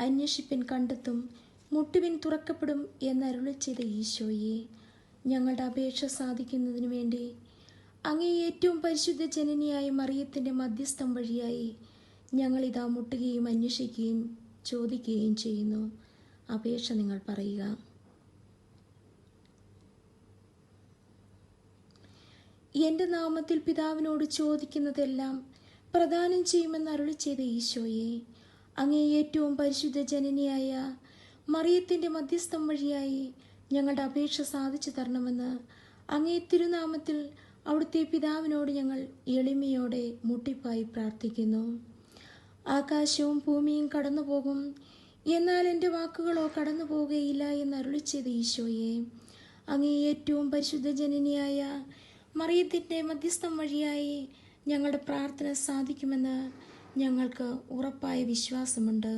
അന്വേഷിപ്പിൻ കണ്ടെത്തും. മുട്ടുവിൻ തുറക്കപ്പെടും എന്നരുളി ചെയ്ത ഈശോയെ ഞങ്ങളുടെ അപേക്ഷ സാധിക്കുന്നതിനു വേണ്ടി. അങ്ങേ ഏറ്റവും പരിശുദ്ധ ജനനിയായ മറിയത്തിന്റെ മധ്യസ്ഥം വഴിയായി ഞങ്ങളിതാ മുട്ടുകയും അന്വേഷിക്കുകയും ചോദിക്കുകയും ചെയ്യുന്നു. അപേക്ഷ നിങ്ങൾ പറയുക. എന്റെ നാമത്തിൽ പിതാവിനോട് ചോദിക്കുന്നതെല്ലാം പ്രദാനം ചെയ്യുമെന്ന് അരുളി ചെയ്ത ഈശോയെ അങ്ങേ ഏറ്റവും പരിശുദ്ധ ജനനിയായ മറിയത്തിന്റെ മധ്യസ്ഥം വഴിയായി ഞങ്ങളുടെ അപേക്ഷ സാധിച്ചു തരണമെന്ന് അങ്ങേ തിരുനാമത്തിൽ അവിടുത്തെ പിതാവിനോട് ഞങ്ങൾ എളിമയോടെ മുട്ടിപ്പായി പ്രാർത്ഥിക്കുന്നു. ആകാശവും ഭൂമിയും കടന്നു പോകും എന്നാൽ എന്റെ വാക്കുകളോ കടന്നു പോകുകയില്ല എന്ന് അരുളി ചെയ്ത ഈശോയെ അങ്ങേ ഏറ്റവും പരിശുദ്ധ ജനനിയായ മറിയത്തിന്റെ മധ്യസ്ഥം വഴിയായി ഞങ്ങളുടെ പ്രാർത്ഥന സാധിക്കുമെന്ന് ഞങ്ങൾക്ക് ഉറപ്പായ വിശ്വാസമുണ്ട്.